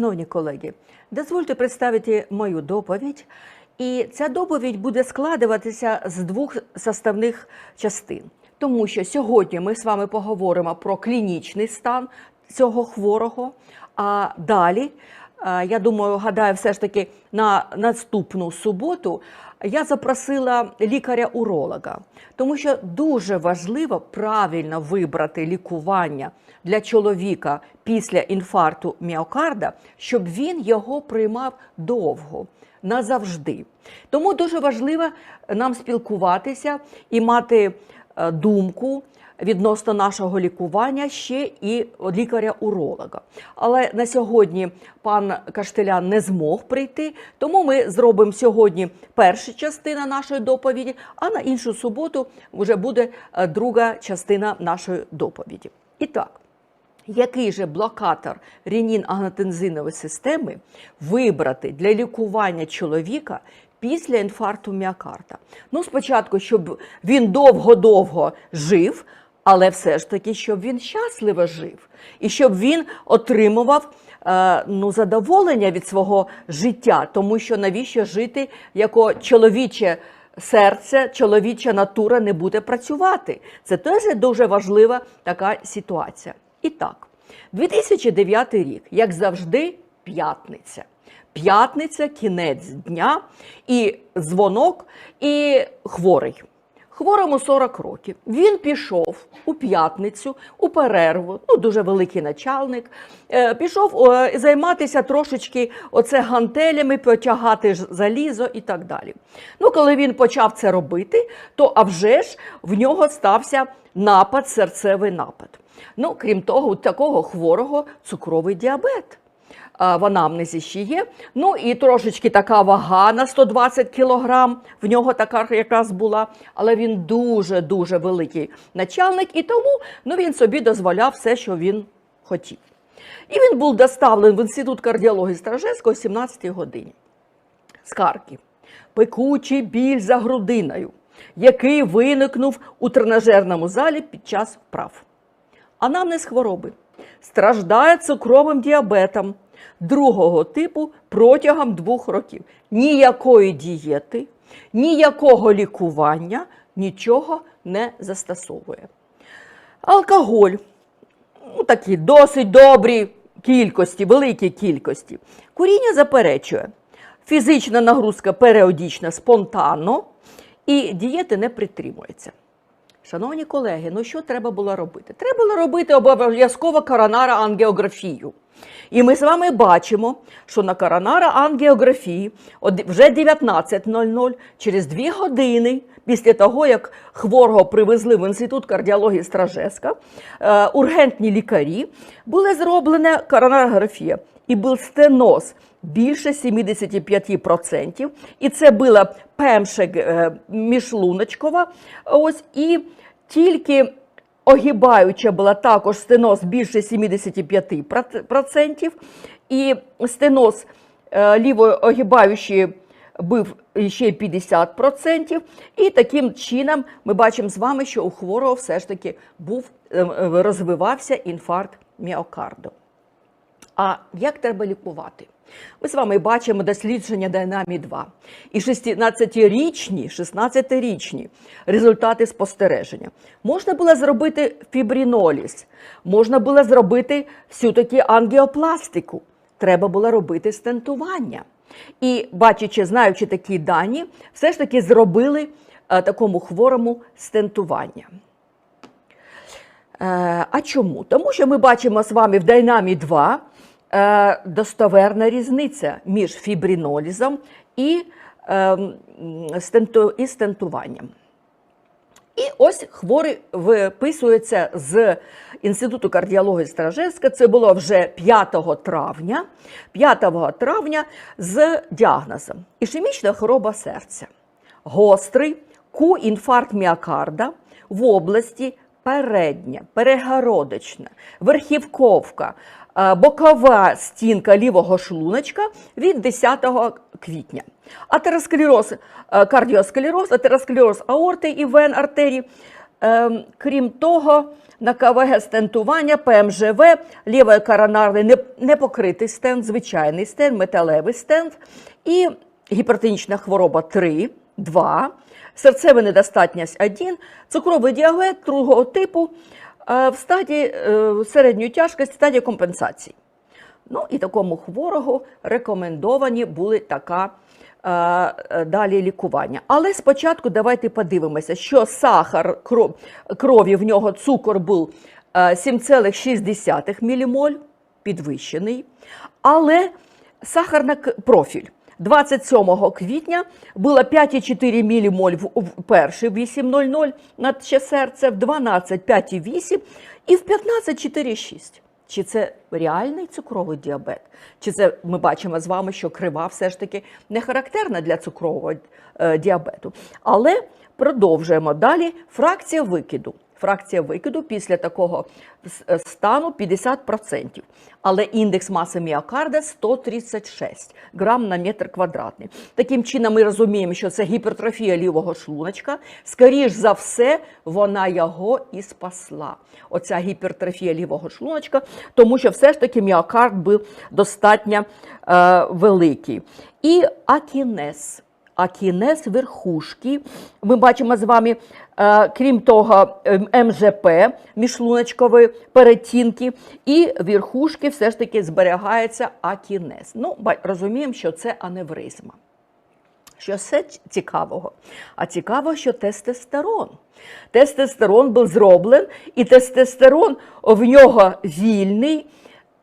Шановні колеги, дозвольте представити мою доповідь. І ця доповідь буде складуватися з двох составних частин, тому що сьогодні ми з вами поговоримо про клінічний стан цього хворого. А далі, я думаю, гадаю, все ж таки на наступну суботу я запросила лікаря-уролога, тому що дуже важливо правильно вибрати лікування для чоловіка після інфаркту міокарда, щоб він його приймав довго. Назавжди. Тому дуже важливо нам спілкуватися і мати думку відносно нашого лікування ще і лікаря-уролога. Але на сьогодні пан Каштелян не змог прийти, тому ми зробимо сьогодні перша частина нашої доповіді, а на іншу суботу вже буде е, друга частина нашої доповіді. І так. Який же блокатор ренін-ангіотензинової системи вибрати для лікування чоловіка після інфаркту міокарда? Ну, спочатку, щоб він довго-довго жив, але все ж таки, щоб він щасливо жив, і щоб він отримував е, ну, задоволення від свого життя, тому що навіщо жити, як чоловіче серце, чоловіча натура не буде працювати. Це теж дуже важлива така ситуація. І так, 2009 рік, як завжди, п'ятниця. П'ятниця, кінець дня, і дзвонок, і хворий. Хворому 40 років. Він пішов у п'ятницю у перерву, ну дуже великий начальник. е, Пішов е, займатися трошечки оце гантелями, потягати залізо і так далі. Ну, коли він почав це робити, то а вже ж в нього стався напад, серцевий напад. Ну, крім того, у такого хворого цукровий діабет. В анамнезі ще є. Ну і трошечки така вага на 120 кілограм. В нього така якраз була, але він дуже-дуже великий начальник, і тому ну, він собі дозволяв все, що він хотів. І він був доставлений в інститут кардіології Стражевського о 17 годині. Скарки. Пекучий біль за грудиною, який виникнув у тренажерному залі під час вправ. Анамнез хвороби. Страждає цукровим діабетом другого типу протягом двох років. Ніякої дієти, ніякого лікування, нічого не застосовує. Алкоголь ну, такі досить добрі кількості, великі кількості. Куріння заперечує. Фізична нагрузка періодична, спонтанно, і дієти не притримується. Шановні колеги, ну що треба було робити? Треба було робити обов'язково коронара ангіографію. І ми з вами бачимо, що на коронара ангіографії вже 19.00, через дві години після того, як хворого привезли в інститут кардіології Стражеска, е, ургентні лікарі, була зроблена коронарографія і був стеноз більше 75%. І це була пемшек е, міжлуночкова. Ось і тільки огибаюча була також стеноз більше 75%, і стеноз е, лівої огибаючої був ще 50%. І таким чином ми бачимо з вами, що у хворого все ж таки був е, е, розвивався інфаркт міокарду. А як треба лікувати? Ми з вами бачимо дослідження Дайнамі 2 і 16-річні 16-річні результати спостереження. Можна було зробити фібриноліз, можна було зробити всю-таки ангіопластику, треба було робити стентування. І, бачачи, знаючи такі дані, все ж таки зробили е, такому хворому стентування. Е, а чому? Тому що ми бачимо з вами в Дайнамі 2 е, достоверна різниця між фібринолізом і, е, і стентуванням. І ось хворий виписується з Інституту кардіології Стражевська. Це було вже 5 травня, 5 травня з діагнозом ішемічна хвороба серця, гострий ку-інфаркт міокарда в області передня, перегородочна, верхівковка, е, бокова стінка лівого шлуночка від 10 квітня. Атеросклероз, е, кардіосклероз, атеросклероз аорти і вен артерії Ем, крім того, на КВГ стентування, ПМЖВ, лівий коронарний непокритий стенд, звичайний стенд, металевий стенд і гіпертонічна хвороба 3, 2, серцева недостатність 1, цукровий діабет другого типу е, в стадії е, середньої тяжкості, стадії компенсації. Ну і такому хворого рекомендовані були така е, е, далі лікування. Але спочатку давайте подивимося, що сахар крові в нього цукор був е, 7,6 ммоль, підвищений, але сахарний профіль. 27 квітня було 5,4 ммоль в, перший 8,00 на ще серце, в 12 5,8 і в 15 4,6. Чи це реальний цукровий діабет? Чи це ми бачимо з вами, що крива все ж таки не характерна для цукрового е, діабету? Але продовжуємо далі. Фракція викиду. Фракція викиду після такого е, стану 50%. Але індекс маси міокарда 136 грам на метр квадратний. Таким чином, ми розуміємо, що це гіпертрофія лівого шлуночка. Скоріш за все, вона його і спасла. Оця гіпертрофія лівого шлуночка, тому що все ж таки міокард був достатньо е, великий. І акінез. Акінез верхушки. Ми бачимо з вами, е, крім того, МЖП міжшлуночкової перетінки, і верхушки все ж таки зберігається акінез. Ну, розуміємо, що це аневризма. Що все цікавого? А цікаво, що тестостерон. Тестостерон був зроблений, і тестостерон в нього вільний.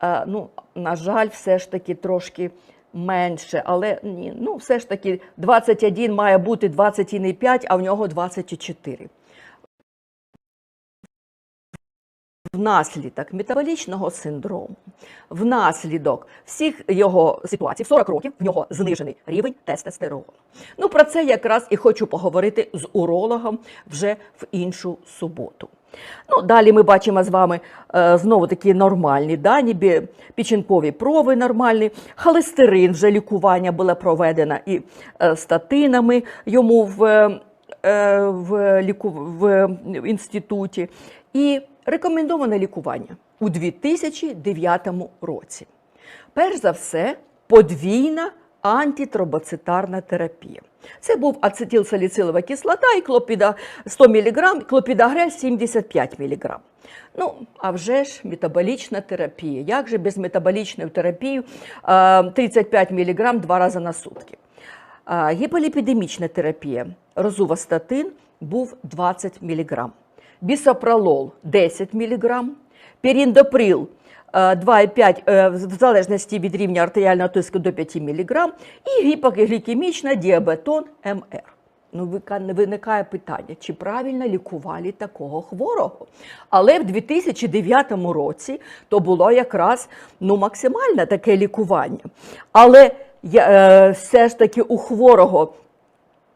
Е, ну, на жаль, все ж таки трошки менше, але ні, ну, все ж таки 21 має бути 20,5, а в нього 24. Внаслідок метаболічного синдрому, внаслідок всіх його ситуацій, в 40 років в нього знижений рівень тестостерону. Ну про це якраз і хочу поговорити з урологом вже в іншу суботу. Ну, далі ми бачимо з вами е, знову такі нормальні дані, печінкові прови нормальні, холестерин вже лікування було проведено і е, статинами йому в, е, в, ліку, в інституті. І рекомендоване лікування у 2009 році. Перш за все, подвійна антитромбоцитарна терапія. Це був ацетилсаліцилова кислота і клопіда 100 мг, клопідагрель 75 мг. Ну, а вже ж метаболічна терапія. Як же без метаболічної терапії е, 35 мг два рази на сутки? Гіполіпідемічна терапія. Розувастатин був 20 мг. Бісопролол 10 мг. Піріндоприл 2,5 е, в залежності від рівня артеріального тиску до 5 мг. І гіпоглікемічна діабетон МР. Ну, виникає питання, чи правильно лікували такого хворого. Але в 2009 році то було якраз ну, максимальне таке лікування. Але е, все ж таки у хворого Е,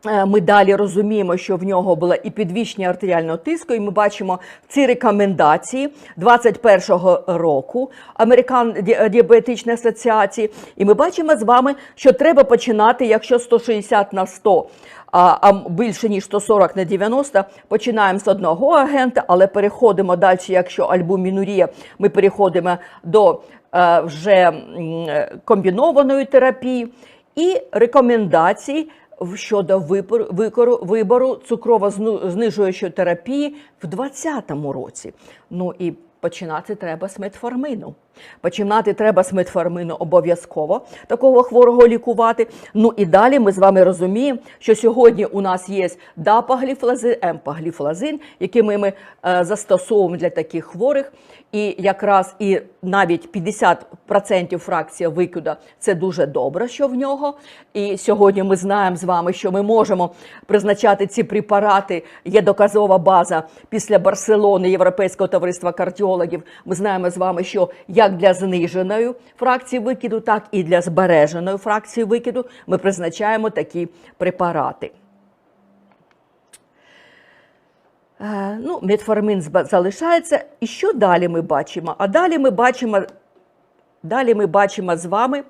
Ми далі розуміємо, що в нього було і підвищення артеріального тиску, і ми бачимо ці рекомендації 21-го року Американ діабетичної асоціації. І ми бачимо з вами, що треба починати, якщо 160 на 100, а, більше ніж 140 на 90, починаємо з одного агента, але переходимо далі, якщо альбумінурія, ми переходимо до е, вже е, комбінованої терапії і рекомендацій в- щодо вибору, вибору цукрово-знижуючої терапії в 2020 році. Ну і починати треба з метформину. Починати треба з метформину обов'язково такого хворого лікувати. Ну і далі ми з вами розуміємо, що сьогодні у нас є дапагліфлазин, емпагліфлазин, які ми, ми е, застосовуємо для таких хворих. І якраз і навіть 50% фракція викида це дуже добре, що в нього. І сьогодні ми знаємо з вами, що ми можемо призначати ці препарати. Є доказова база після Барселони Європейського товариства кардіологів. Ми знаємо з вами, що як для зниженої фракції викиду, так і для збереженої фракції викиду ми призначаємо такі препарати. Е, Ну, метформин залишається. І що далі ми бачимо? А далі ми бачимо, далі ми бачимо з вами,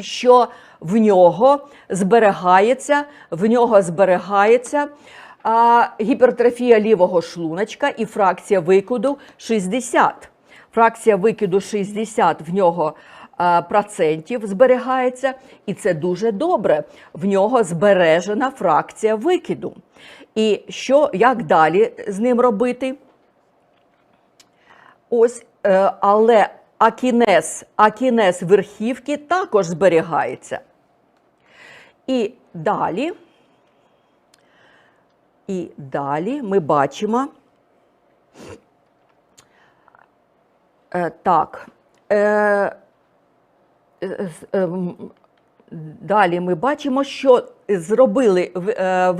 що в нього зберігається, в нього зберігається а, гіпертрофія лівого шлуночка і фракція викиду 60. Фракція викиду 60 в нього процентів зберігається, і це дуже добре. В нього збережена фракція викиду. І що, як далі з ним робити? Ось, е, але акінез, акінез верхівки також зберігається. І далі, і далі ми бачимо. Е, так. Е, е, Далі ми бачимо, що зробили в- е,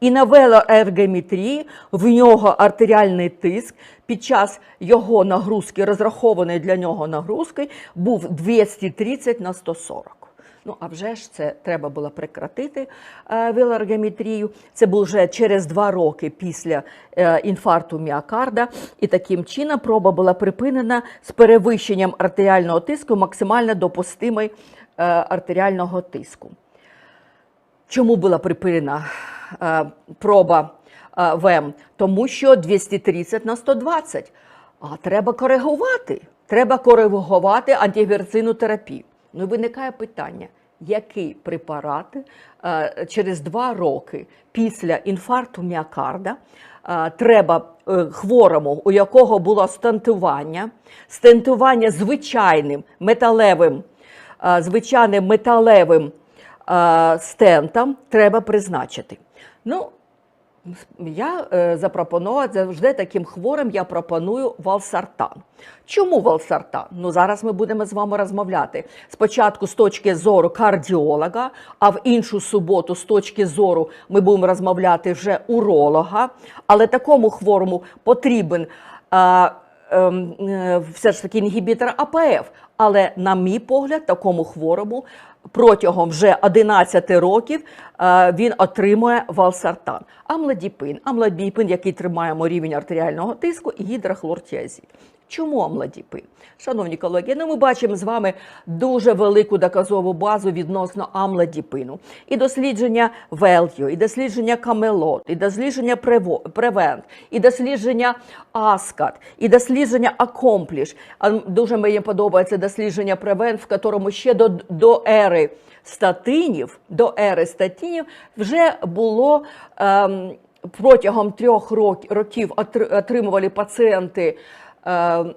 і на велоергометрії в нього артеріальний тиск під час його нагрузки, розрахованої для нього нагрузки, був 230 на 140. Ну, а вже ж це треба було прекратити е, велоергометрію. Це було вже через два роки після е, інфаркту міокарда. І таким чином проба була припинена з перевищенням артеріального тиску максимально допустимий е, артеріального тиску. Чому була припинена проба ВЕМ? Тому що 230 на 120. А треба коригувати. Треба коригувати антигіперцинну терапію. Ну виникає питання, який препарат е, через два роки після інфаркту міокарда е, треба е, хворому, у якого було стентування, стентування звичайним металевим, звичайним металевим стентом треба призначити. Ну, я е, запропонувала завжди таким хворим, я пропоную валсартан. Чому валсартан? Ну зараз ми будемо з вами розмовляти. Спочатку з точки зору кардіолога, а в іншу суботу з точки зору ми будемо розмовляти вже уролога. Але такому хворому потрібен. е, ем, е, все ж таки інгібітор АПФ. Але, на мій погляд, такому хворому протягом вже 11 років е, він отримує валсартан. амладіпин, амладіпин, який тримаємо рівень артеріального тиску, і гідрохлортіазид. Чому амлодіпин? Шановні колеги, ну ми бачимо з вами дуже велику доказову базу відносно амлодіпину. І дослідження Велтю, і дослідження Камелот, і дослідження Превент, і дослідження Аскат, і дослідження Акомпліш. А дуже мені подобається дослідження Превент, в якому ще до, до ери статинів, до ери статинів вже було. Ем, Протягом трьох рок- років отримували пацієнти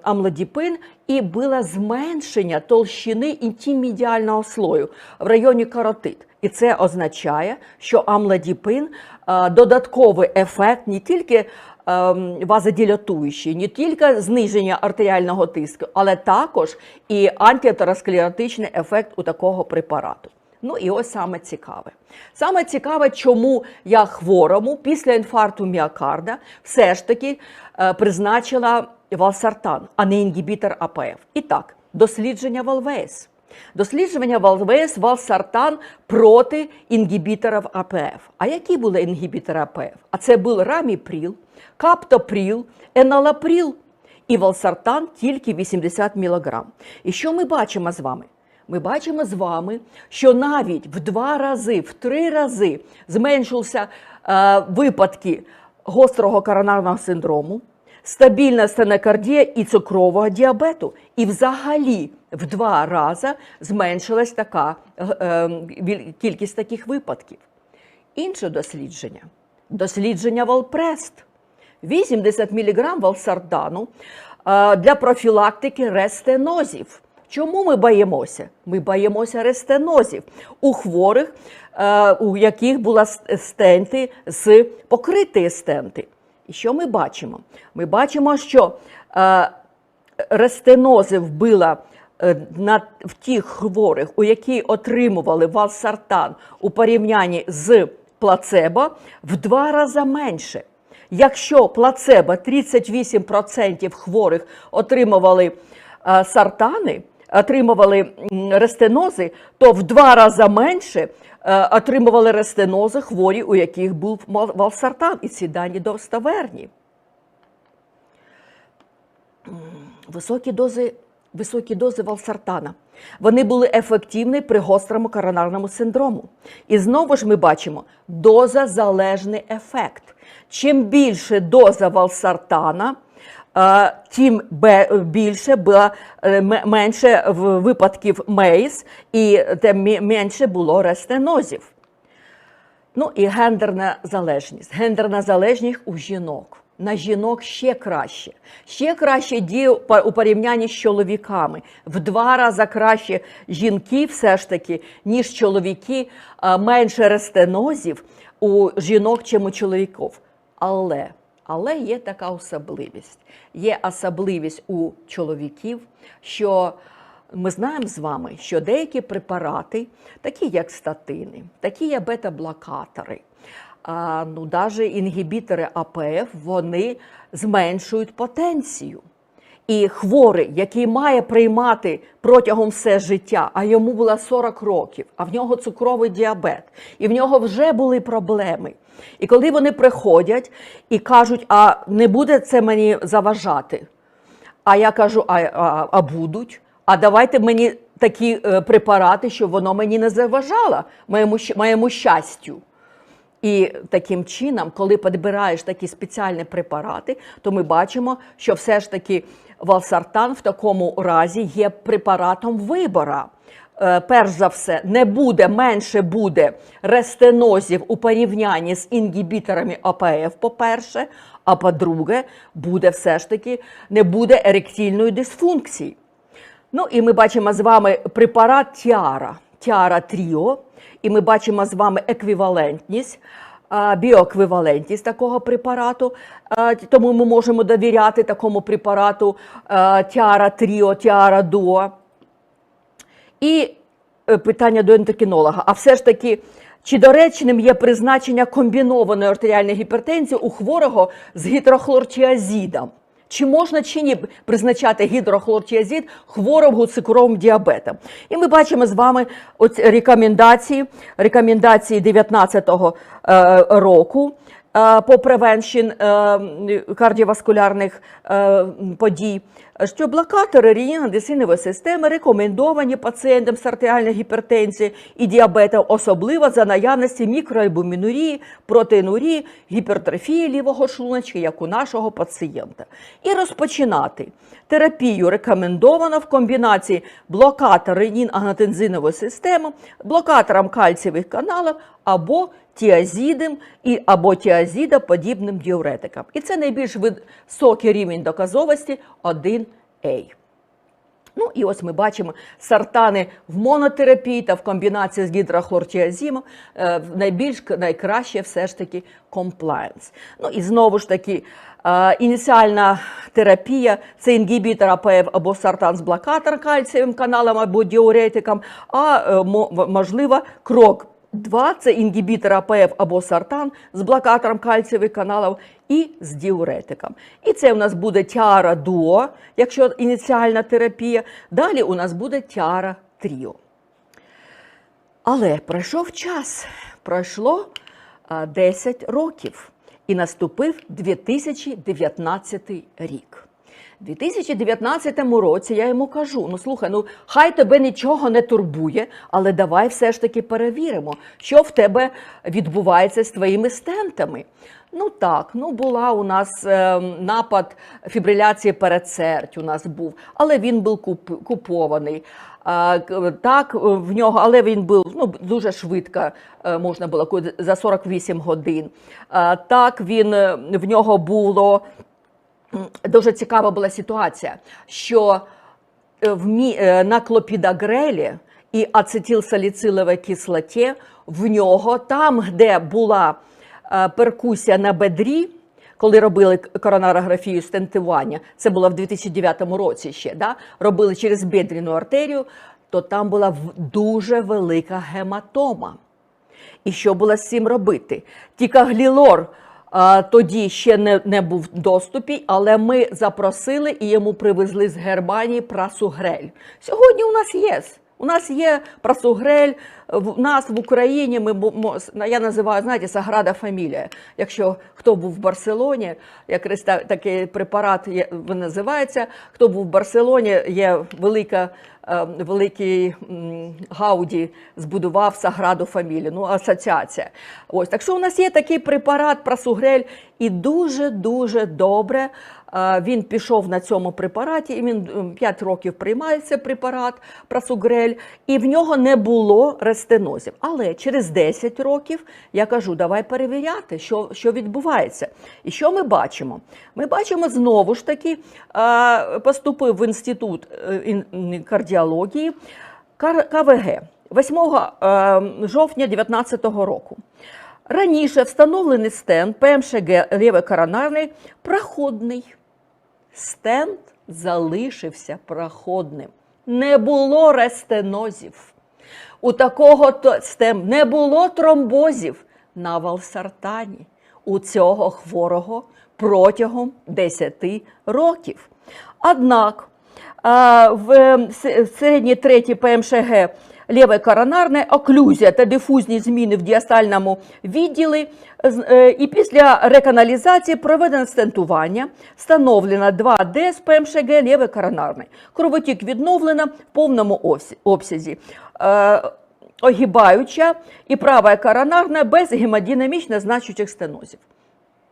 амлодіпин і було зменшення толщини інтиммедіального слою в районі каротид. І це означає, що амлодіпин е, додатковий ефект не тільки ем, вазодилатуючий, не тільки зниження артеріального тиску, але також і антиатеросклеротичний ефект у такого препарату. Ну і ось саме цікаве. Саме цікаве, чому я хворому після інфаркту міокарда все ж таки е, призначила валсартан, а не інгібітор АПФ. І так, дослідження Валвейс. Дослідження Валвейс валсартан проти інгібіторів АПФ. А які були інгібітори АПФ? А це був раміпріл, каптопріл, еналапріл і валсартан тільки 80 мг. І що ми бачимо з вами? Ми бачимо з вами, що навіть в два рази, в три рази зменшився е, випадки гострого коронарного синдрому, стабільна стенокардія і цукрового діабету. І взагалі в два рази зменшилась така е, е, кількість таких випадків. Інше дослідження дослідження Волпрест. 80 мг валсардану е, для профілактики рестенозів. Чому ми боїмося? Ми боїмося рестенозів у хворих, е, у яких були стенти з покриті стенти. І що ми бачимо? Ми бачимо, що е, рестенози вбила е, на, в тих хворих, у які отримували валсартан у порівнянні з плацебо, в два рази менше. Якщо плацебо 38% хворих отримували е, сартани, отримували рестенози, то в два рази менше е, отримували рестенози хворі, у яких був валсартан. І ці дані достоверні. Високі дози високі дози валсартана. Вони були ефективні при гострому коронарному синдрому. І знову ж ми бачимо доза-залежний ефект. Чим більше доза валсартана, тим більше було е, менше випадків мейс, і тим менше було рестенозів. Ну і гендерна залежність. Гендерна залежність у жінок. На жінок ще краще. Ще краще діє у порівнянні з чоловіками. В два рази краще жінки, все ж таки, ніж чоловіки, менше рестенозів у жінок, чим у чоловіків. Але, але є така особливість. Є особливість у чоловіків, що ми знаємо з вами, що деякі препарати, такі як статини, такі як бета-блокатори, ну, навіть інгібітори АПФ, вони зменшують потенцію. І хворий, який має приймати протягом все життя, а йому було 40 років, а в нього цукровий діабет, і в нього вже були проблеми. І коли вони приходять і кажуть, а не буде це мені заважати, а я кажу, а, а, а будуть. А давайте мені такі е, препарати, щоб воно мені не заважало моєму, моєму щастю. І таким чином, коли підбираєш такі спеціальні препарати, то ми бачимо, що все ж таки валсартан в такому разі є препаратом вибора. Е, Перш за все, не буде менше буде рестенозів у порівнянні з інгібіторами АПФ, по-перше, а по-друге, буде все ж таки не буде еректильної дисфункції. Ну і ми бачимо з вами препарат Тіара, Тіара Тріо, і ми бачимо з вами еквівалентність, біоеквівалентність такого препарату. Тому ми можемо довіряти такому препарату Тіара Тріо, Тіара Дуо. І е, питання до ендокринолога. А все ж таки, чи доречним є призначення комбінованої артеріальної гіпертензії у хворого з гідрохлортіазідом? Чи можна чи ні призначати гідрохлортіазид хворого з цукровим діабетом? І ми бачимо з вами рекомендації, рекомендації 19-го е, року по превеншн е, кардіоваскулярних е, подій, що блокатори ренінно-десинової системи рекомендовані пацієнтам з артеріальною гіпертензією і діабетом, особливо за наявності мікроальбумінурії, протеїнурії, гіпертрофії лівого шлуночка, як у нашого пацієнта. І розпочинати терапію рекомендовано в комбінації блокатор ренін-анготензинової системи, блокатором кальцієвих каналів або тіазідом і або тіазідоподібним діуретиком. І це найбільш високий рівень доказовості 1А. Ну і ось ми бачимо сартани в монотерапії та в комбінації з гідрохлортіазімом е, найбільш найкраще все ж таки комплаєнс. Ну і знову ж таки, е, ініціальна терапія це інгібітор АПФ або сартан з блокатором кальцієвим каналом або діуретиком, а е, можливо крок. Два це інгібітор АПФ або сартан з блокатором кальцієвих каналів і з діуретиком. І це у нас буде тіара дуо, якщо ініціальна терапія. Далі у нас буде тіара тріо. Але пройшов час, пройшло 10 років, і наступив 2019 рік. У 2019 році я йому кажу: ну слухай, ну хай тебе нічого не турбує, але давай все ж таки перевіримо, що в тебе відбувається з твоїми стентами. Ну так, ну була у нас е, напад фібриляції передсердь у нас був, але він був куп, купований. А, так, в нього, але він був ну, дуже швидко, е, можна було за 48 годин. А, так, він е, в нього було дуже цікава була ситуація, що е, в мі, е, на клопідагрелі і ацетилсаліциловій кислоті в нього, там, де була е, перкусія на бедрі, коли робили коронарографію стентування, це було в 2009 році ще, да? робили через бедріну артерію, то там була дуже велика гематома. І що було з цим робити? Тікаглілор тоді ще не, не був в доступі, але ми запросили і йому привезли з Германії прасу грель. Сьогодні у нас є. У нас є прасугрель, в нас в Україні ми я називаю, знаєте, Саграда Фамілія. Якщо хто був в Барселоні, якраз та- такий препарат є- називається. Хто був в Барселоні, є велика. е, Великий Гауді збудував Саграду Фамілію, ну асоціація. Ось так що у нас є такий препарат прасугрель, і дуже дуже добре він пішов на цьому препараті. І він 5 років приймає цей препарат прасугрель, і в нього не було рестенозів. Але через 10 років я кажу, давай перевіряти, що, що відбувається. І що ми бачимо? Ми бачимо знову ж таки, е, поступив в інститут е, кардіології КВГ 8 е, жовтня 2019 року. Раніше встановлений стенд ПМШГ лівокоронарний проходний. Стенд залишився проходним. Не було рестенозів. У такого стем не було тромбозів на валсартані у цього хворого протягом 10 років. Однак в середній третій ПМШГ ліве коронарне оклюзія та дифузні зміни в діастальному відділі. І після реканалізації проведено стентування, встановлено 2D з ПМШГ ліве коронарне. Кровотік відновлено в повному обсязі. Е, Огибаюча і права коронарна без гемодинамічно значучих стенозів.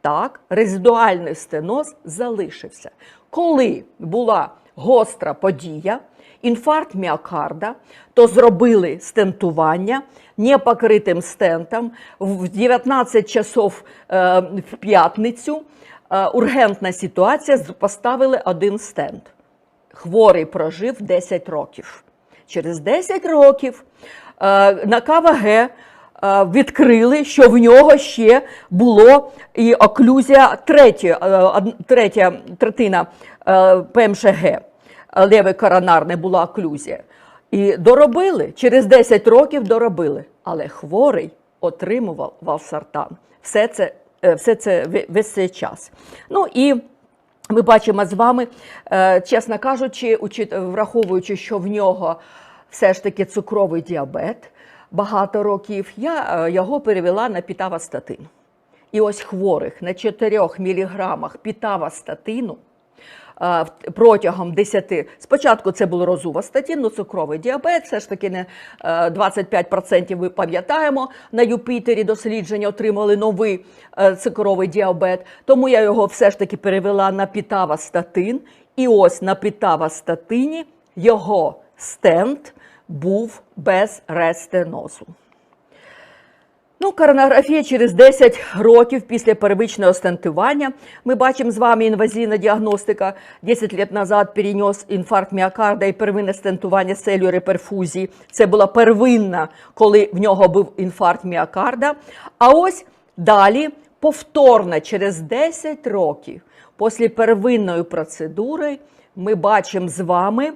Так, резидуальний стеноз залишився. Коли була гостра подія, інфаркт міокарда, то зробили стентування непокритим стентом в 19 часов е, в п'ятницю. е, ургентна ситуація, поставили один стент. Хворий прожив 10 років. Через 10 років е, на КВГ відкрили, що в нього ще було і оклюзія третя, третя третина ПМШГ, леве коронарне була оклюзія. І доробили, через 10 років доробили. Але хворий отримував валсартан. Все це, е, все це весь цей час. Ну і ми бачимо з вами, е, чесно кажучи, враховуючи, що в нього все ж таки цукровий діабет багато років, я е, його перевела на пітавастатин. І ось хворих на 4 міліграмах пітавастатину е, протягом 10, спочатку це був розувастатин, ну цукровий діабет, все ж таки не е, 25% ми пам'ятаємо, на Юпітері дослідження отримали новий е, цукровий діабет, тому я його все ж таки перевела на пітавастатин, і ось на пітавастатині його стенд був без рестенозу. Ну, коронарографія через 10 років після первичного стентування. Ми бачимо з вами інвазійна діагностика. 10 років назад перенес інфаркт міокарда і первинне стентування целью реперфузії. Це була первинна, коли в нього був інфаркт міокарда. А ось далі повторно через 10 років після первинної процедури ми бачимо з вами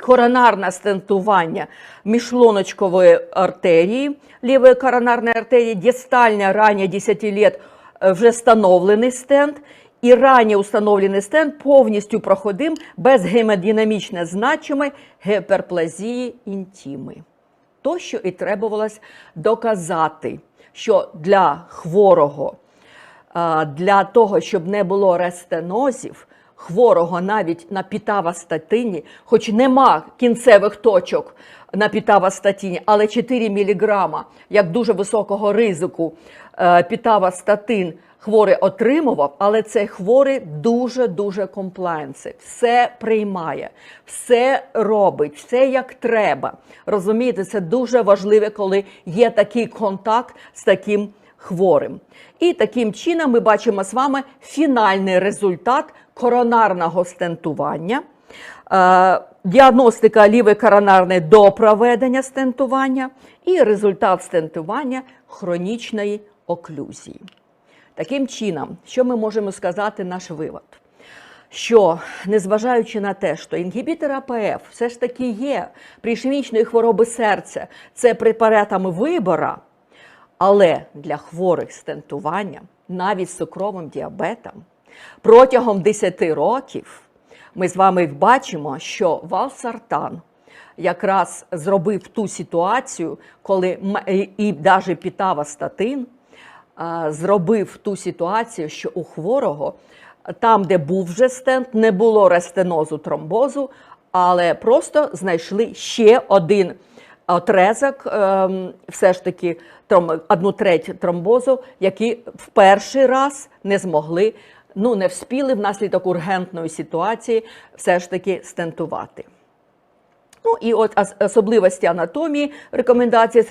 коронарне стентування міжшлуночкової артерії, лівої коронарної артерії, дистальня ранее 10 лет е, вже встановлений стенд, і ранее установлений стенд повністю проходим без гемодинамічно значимої гіперплазії інтіми. То, що і требувалось доказати, що для хворого для того, щоб не було рестенозів, хворого навіть на пітавастатині, хоч нема кінцевих точок на пітавастатині, але 4 мг, як дуже високого ризику, е, пітавастатин хворий отримував, але цей хворий дуже-дуже комплайнси, все приймає, все робить, все як треба. Розумієте, це дуже важливо, коли є такий контакт з таким хворим. І таким чином ми бачимо з вами фінальний результат коронарного стентування. Е, Діагностика ліве коронарне до проведення стентування і результат стентування хронічної оклюзії. Таким чином, що ми можемо сказати наш вивод? Що, незважаючи на те, що інгібітор АПФ все ж таки є при ішемічної хвороби серця, це препаратами вибора, але для хворих стентування, навіть з цукровим діабетом, протягом 10 років ми з вами бачимо, що валсартан якраз зробив ту ситуацію, коли і, навіть пітавастатин зробив ту ситуацію, що у хворого там, де був вже стенд, не було рестенозу тромбозу, але просто знайшли ще один отрезок, ем, все ж таки одну треть тромбозу, які в перший раз не змогли, ну не вспіли внаслідок ургентної ситуації все ж таки стентувати. Ну і от особливості анатомії, рекомендації з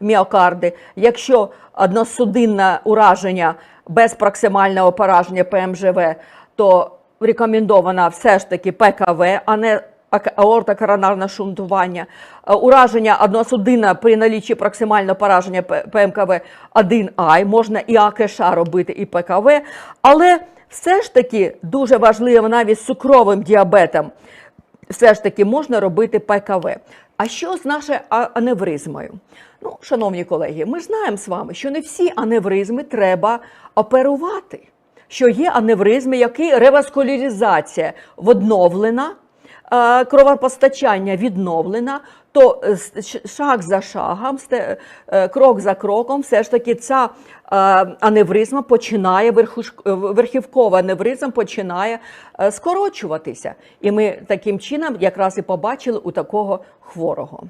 міокарди. Якщо односудинне ураження без проксимального пораження ПМЖВ, то рекомендовано все ж таки ПКВ, а не аортокоронарне шунтування. Е, Ураження односудинне при наліччі проксимального пораження ПМКВ 1А, можна і АКШ робити, і ПКВ, але все ж таки дуже важливо навіть з цукровим діабетом все ж таки можна робити ПКВ. А що з нашою аневризмою? Ну, шановні колеги, ми знаємо з вами, що не всі аневризми треба оперувати. Що є аневризми, які реваскуляризація відновлена, е, кровопостачання відновлена, то е, шаг за шагом, е, крок за кроком, все ж таки ця е, аневризма починає, е, верхівкова аневризм починає е, скорочуватися. І ми таким чином якраз і побачили у такого хворого.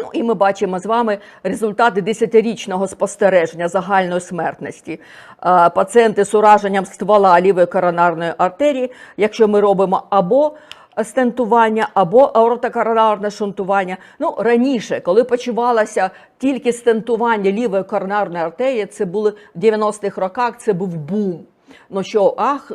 Ну, і ми бачимо з вами результати 10-річного спостереження загальної смертності. Е, Пацієнти з ураженням ствола лівої коронарної артерії, якщо ми робимо або стентування, або аортокоронарне шунтування. Ну, раніше, коли почувалося тільки стентування лівої коронарної артерії, це були в 90-х роках, це був бум. Ну що, ах,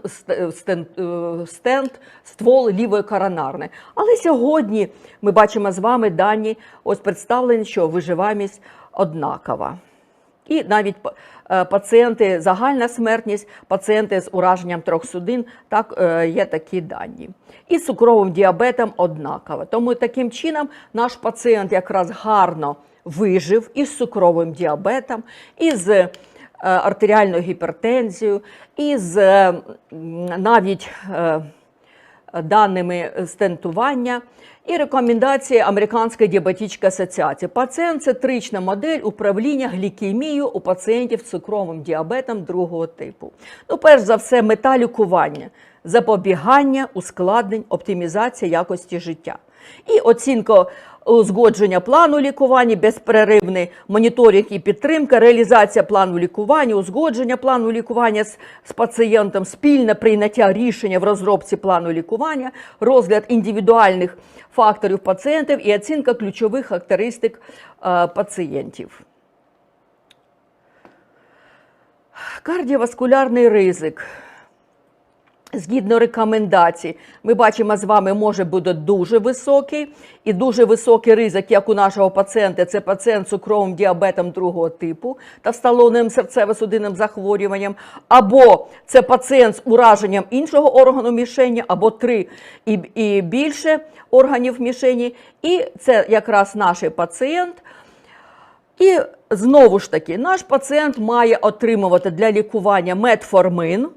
стенд, е, стенд, ствол лівої коронарної. Але сьогодні ми бачимо з вами дані, ось представлені, що виживаємість однакова. І навіть е, пацієнти, загальна смертність, пацієнти з ураженням трьох судин, так е, є такі дані. І з цукровим діабетом однаково. Тому таким чином наш пацієнт якраз гарно вижив із цукровим діабетом, із е, артеріальною гіпертензією, із е, навіть е, даними стентування і рекомендації Американської діабетичної асоціації. Пацієнт-центрична модель управління глікемією у пацієнтів з цукровим діабетом другого типу. Ну, перш за все, мета лікування, запобігання, ускладнень, оптимізація якості життя. І оцінка узгодження плану лікування, безперервний моніторинг і підтримка, реалізація плану лікування, узгодження плану лікування з, з пацієнтом, спільне прийняття рішення в розробці плану лікування, розгляд індивідуальних факторів пацієнтів і оцінка ключових характеристик е, пацієнтів. Кардіоваскулярний ризик. Згідно рекомендацій, ми бачимо з вами, може бути дуже високий і дуже високий ризик, як у нашого пацієнта, це пацієнт з цукровим діабетом другого типу та встановленим серцево-судинним захворюванням, або це пацієнт з ураженням іншого органу мішені, або три і, і більше органів мішені. І це якраз наш пацієнт. І знову ж таки, наш пацієнт має отримувати для лікування метформин.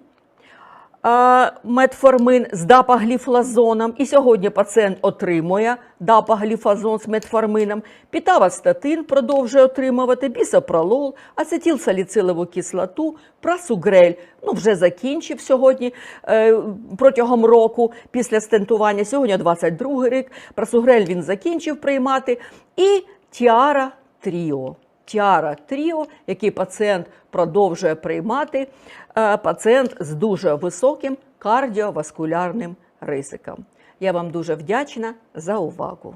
Метформин з дапагліфлазоном. І сьогодні пацієнт отримує дапагліфазон з метформином. Пітавастатин продовжує отримувати бісопролол, ацетилсаліцилову кислоту, прасугрель. Ну, вже закінчив сьогодні е, протягом року після стентування. Сьогодні 22 рік. Прасугрель він закінчив приймати. І тіара тріо. Тіара тріо, який пацієнт продовжує приймати, е, пацієнт з дуже високим кардіоваскулярним ризиком. Я вам дуже вдячна за увагу.